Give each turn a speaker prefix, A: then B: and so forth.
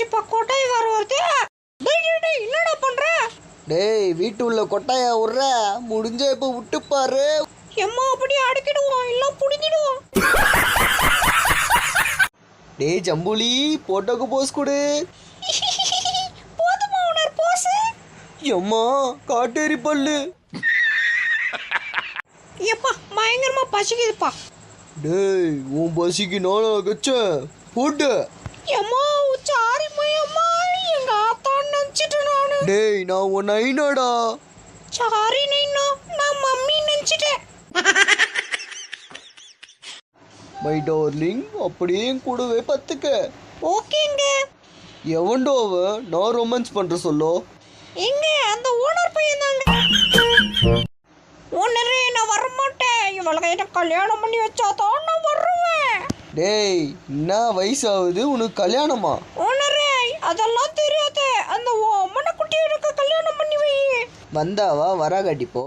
A: போச்சுப்பா கொட்டாய் வர வருது. டேய் டேய், டேய் என்னடா பண்ற?
B: டேய் வீட்டு உள்ள கொட்டாயா விட்ற முடிஞ்ச இப்போ விட்டு பாரு.
A: எம்மா அப்படி அடக்கிடுவோம் எல்லாம் புடிங்கிடுவோம்
B: டேய் ஜம்புலி போட்டோக்கு போஸ் கொடு.
A: போதுமா உணர் போசு
B: எம்மா காட்டேரி பல்லு.
A: எப்பா பயங்கரமா பசிக்குதுப்பா.
B: டேய் உன் பசிக்கு நானா கச்சேன் போட்டு.
A: எம்மா
B: டேய் நான் உன் ஐநாடா
A: சாரி நைனா நான் மம்மி நினைச்சிட்டேன்.
B: மை டார்லிங் அப்படியே என் கூடவே பத்துக்க.
A: ஓகேங்க.
B: எவன்டோ அவன் நான் ரொமான்ஸ் பண்ற சொல்லோ.
A: எங்க? அந்த ஓனர் பையன் தாங்க. ஓனரே நான் வரமாட்டேன். இவளுக்கு என்ன கல்யாணம் பண்ணி வச்சாதான் நான் வருவேன்.
B: டேய் என்ன வயசாகுது? உனக்கு கல்யாணமா?
A: ஓனரே அதெல்லாம் தெரியாது அந்த அம்மனை குட்டி எனக்கு கல்யாணம் பண்ணி வை
B: வந்தாவா வரா கட்டிப்போ